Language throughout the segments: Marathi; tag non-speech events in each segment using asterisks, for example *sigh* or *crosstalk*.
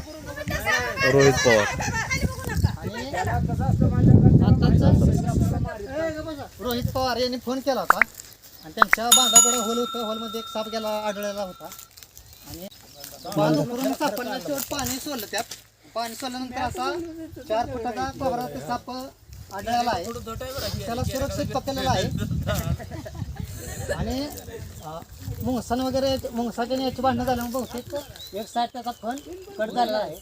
रोहित पवार. रोहित पवार यांनी फोन केला होता. आणि त्यांच्या बांधाकडे होल होतं. हॉलमध्ये एक साप गेला आढळलेला होता. आणि बांधावरून सापडला. शेवट पाणी सोडलं त्यात. पाणी सोडल्यानंतर असा चार फुटाचा कोबरा ते साप आढळलेला आहे. त्याला सुरक्षित पकडलेला आहे. आणि मुंगसन वगैरे मुंगसाच्या याची भांडणं झाल्यामुळे बहुतेक एक साईड त्याचा फण कट झालेला आहे.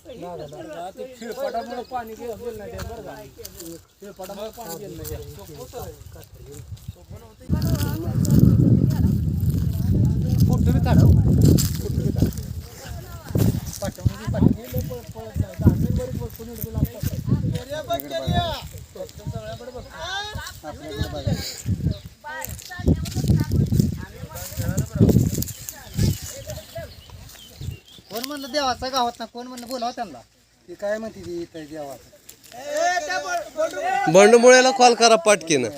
फोटो बी काढव फोटो बी काढ. पाठवून पाठवून आपल्याकडे बघा. कोण म्हणलं देवाचा गावात ना कोण म्हणलं बोलावं त्यांना? ती काय म्हणते ती इथं जेवाचं बंडमुळेला कॉल करा पाटकीनं.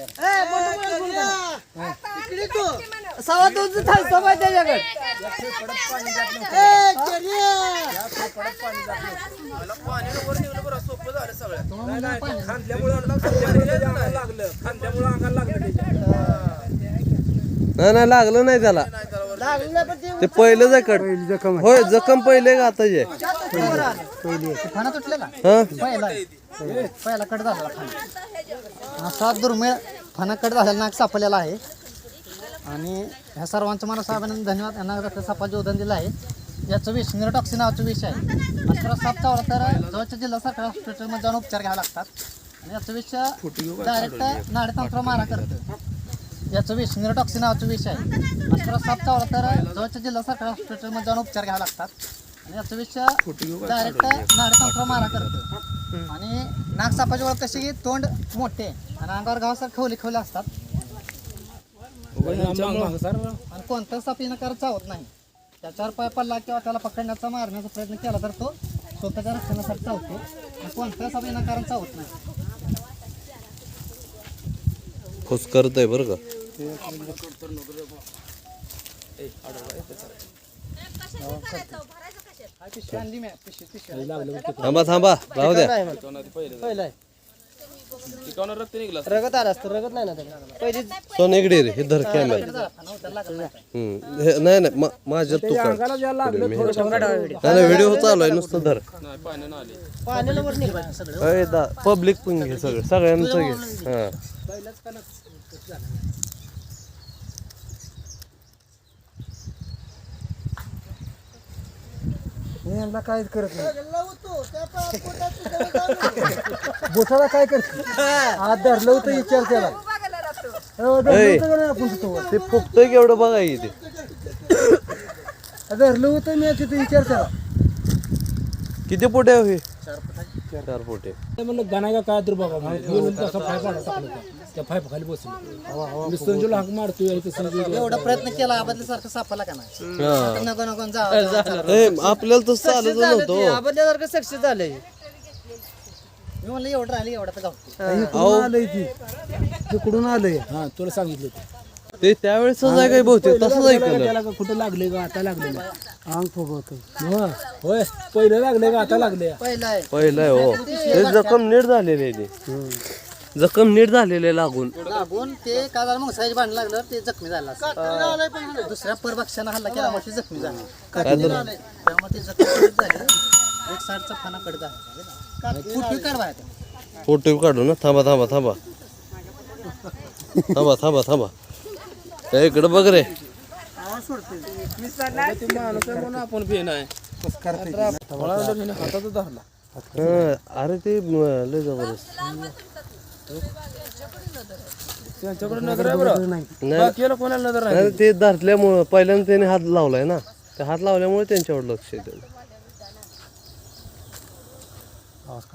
सवा त्याच्याकडे. नाही नाही लागलं नाही त्याला. ते पहिलं जखड होय जखम पहिले का आता जे? फणा तुटलेला हा? पहिला पहिला कट झालेला फणा असा दुर्मिळ फणा कट झालेला नाक सापडलेला आहे. आणि ह्या सर्वांचं मला साहेबांना धन्यवाद. यांना रक्त सापाचे उदाहरण दिलं आहे. याचं विष निरोटॉक्सिन नावाचं विष आहे. असं साप चावला तर जवळच्या जिल्हा सरकारी हॉस्पिटलमध्ये जाऊन उपचार घ्यावे लागतात. आणि याचं विष डायरेक्ट नाडेतंत्र मारा करतं. याचं विष निरोटॉक्सिन नावाचं विष आहे. असं साप चावला तर जवळच्या जिल्हा सरकार हॉस्पिटलमध्ये जाऊन उपचार घ्यावे लागतात. आणि याचं विष डायरेक्ट नाडेतंत्र मारा करतो. आणि नाक सापाची ओळख कशी की तोंड मोठे. आणि अंगावर गावासारखे खवले खोले असतात. आणि कोणताच साप येणं चावत नाही. त्याच्यावर पाय पडला किंवा त्याला पकडण्याचा मारण्याचा प्रयत्न केला तर तो स्वतःच्या रक्षणासाठी चावतो. आणि कोणताच साप येणं चावत नाही. खुश आहे बरं का? थांबा थांबा. राहू द्या. रगत आला असतं रगत नाही ना त्याला पहिली सोन इकडे रे. हे धर कॅमेरा नाही हम्म. हे- नाही नाही. मा- माझ्या तू काढ. नाही नाही व्हिडिओ चालू आहे. नुसतं धर. पाण्याला वर सगळं दा पब्लिक पण घे सगळं. सगळ्यांचं घे. हा. यांना काय करत नाही. बोटाला *laughs* काय करत? आज धरलं होतं विचार त्याला. हो, आपण ते फुकतोय केवढं बघा ते. धरलं होतं मी तिथं विचार त्याला. किती आहे हे? चार फुटे म्हणलं गाणा काय तर बघा म्हणून तसा फाय पाडा टाकला होता. त्या फाय खाली बसलो. मी संजूला हाक मारतोय इथं संजू एवढा प्रयत्न केला आबादल्यासारखं सापाला का नाही? हा. नको नको जा. ए, आपल्याला तर चालत नव्हतं. आबादल्यासारखं सक्सेस झालंय. मी म्हणलं एवढं राहिलं एवढं तर गावतो इकडून आलंय ती. तिकडून आलंय. हा तुला सांगितलं होतं. ते त्यावेळेस काय बहुतेक तसंच ऐकलं त्याला का कुठं लागले का आता लागले ना अंग फुगवत हा, होय. पहिलं लागले का आता लागले? पहिलं आहे पहिलं आहे हो. ते जखम नीट झालेली आहे ते. जखम नीट झालेले आहे लागून. लागून ते काय झालं मग साईज भांडण लागलं ते जखमी झाला. दुसऱ्या परभक्षानं हल्ला केल्यामुळे ते जखमी झाला. त्यामुळे ते जखमी झाले. एक फणा कट झाला. फुटवी काढवा. फोटो काढू ना. थांबा थांबा थांबा. थांबा थांबा थांबा. इकडं बघ रे. ते माणूस आहे म्हणून आपण पेन आहे हातात धरला हा, अरे ते लय जबरदस्त. त्यांच्याकडे नजर आहे बरं. नाही. बाकीला कोणाला नजर आहे नाही, ते धरल्यामुळं पहिल्यांदा त्याने हात लावलाय ना. ते हात लावल्यामुळे त्यांच्यावर लक्ष येतं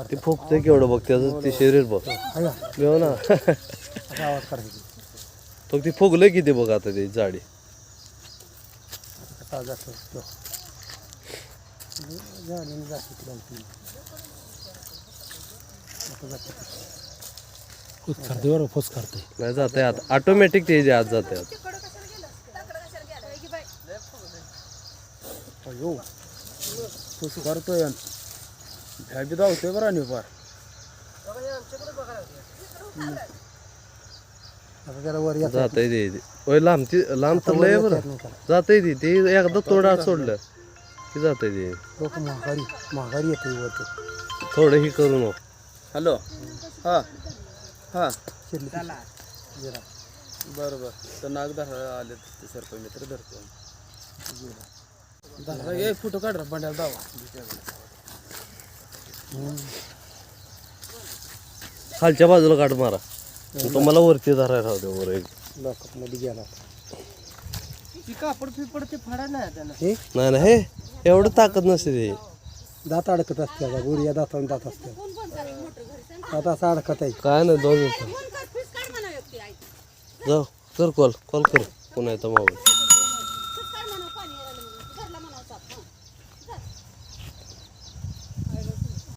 ते फुकतंय केवढं बघ त्याचं ते शरीर बघ. ना. आवाज फक्त ते फुगलंय किती बघ आता ते. फुस फुस करते नाही जाते आता. ऑटोमॅटिक ते जे आत जाते आता. अयो पुस करतोय भ्या बी धावतोय बरं आणि फार आता त्याला वर येत जातंय ते ते. होय लांब ती लांब तर लय बरं. जातंय ती ते एकदा तोडा सोडलं की जातंय ते. लोक महागारी महागारी येते थोडं ही करू नको. हॅलो. हा. हा. शिरली बरं बरं. तर नाग धरा आले ते सरपंच मित्र धरतो धरा एक फोटो काढ बंड्याला दावा. खालच्या बाजूला काढ मारा. तुम्हाला वरती धरायला राहू दे वर एक. लॉकअपमध्ये गेला कापड पिपड ते फाडा नाही त्यानं हे? नाही ना हे एवढं ताकद नसते ते. दात अडकत असते आता गोरी या दात असते दात असं अडकत आहे काय नाही दोन मिनिटं. जाऊ कर कॉल कॉल कर. पुन्हा येतो मावळ